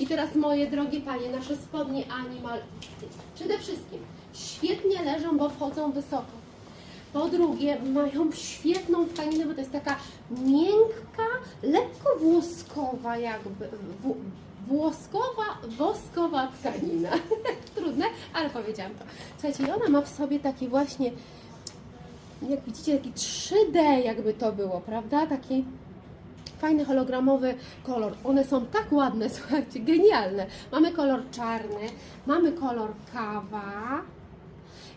I teraz moje drogie panie, nasze spodnie Animal przede wszystkim świetnie leżą, bo wchodzą wysoko. Po drugie, mają świetną tkaninę, bo to jest taka miękka, lekko włoskowa jakby, w, włoskowa, woskowa tkanina. Trudne, ale powiedziałam to. Słuchajcie, ona ma w sobie taki właśnie, jak widzicie, taki 3D jakby to było, prawda? Taki fajny hologramowy kolor. One są tak ładne, słuchajcie, genialne. Mamy kolor czarny, mamy kolor kawa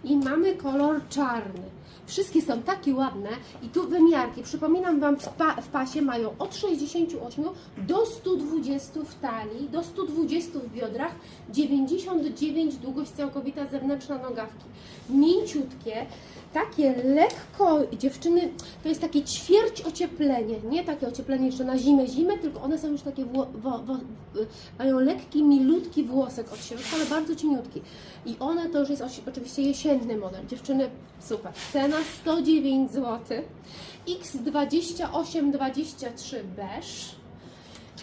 i mamy kolor czarny. Wszystkie są takie ładne i tu wymiarki, przypominam Wam, w, pa, w pasie mają od 68 do 120 w talii, do 120 w biodrach, 99 długość całkowita zewnętrzna nogawki. Mięciutkie, takie lekko, dziewczyny, to jest takie ćwierć ocieplenie, nie takie ocieplenie jeszcze na zimę, zimę, tylko one są już takie, y, mają lekki, milutki włosek od środka, ale bardzo cieniutki. I one to już jest oczywiście jesienny model. Dziewczyny, super. Cena 109 zł. X2823 beż.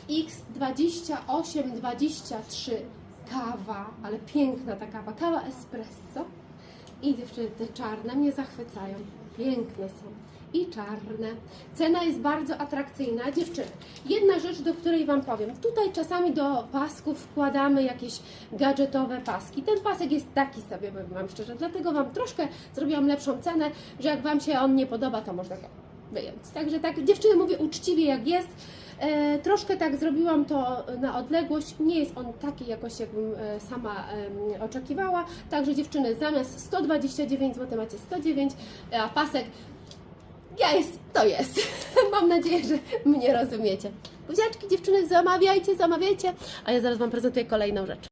X2823 kawa, ale piękna ta kawa, kawa espresso. I dziewczyny, te czarne mnie zachwycają. Piękne są. I czarne. Cena jest bardzo atrakcyjna. Dziewczyny, jedna rzecz, do której Wam powiem. Tutaj czasami do pasków wkładamy jakieś gadżetowe paski. Ten pasek jest taki sobie, powiem Wam szczerze. Dlatego Wam troszkę zrobiłam lepszą cenę, że jak Wam się on nie podoba, to można go wyjąć. Także tak, dziewczyny, mówię uczciwie jak jest. E, troszkę tak zrobiłam to na odległość. Nie jest on taki jakości, jakbym e, sama em, oczekiwała. Także dziewczyny, zamiast 129 zł macie 109, a pasek ja jest, to jest. Mam nadzieję, że mnie rozumiecie. Buziaczki, dziewczyny, zamawiajcie, zamawiajcie, a ja zaraz Wam prezentuję kolejną rzecz.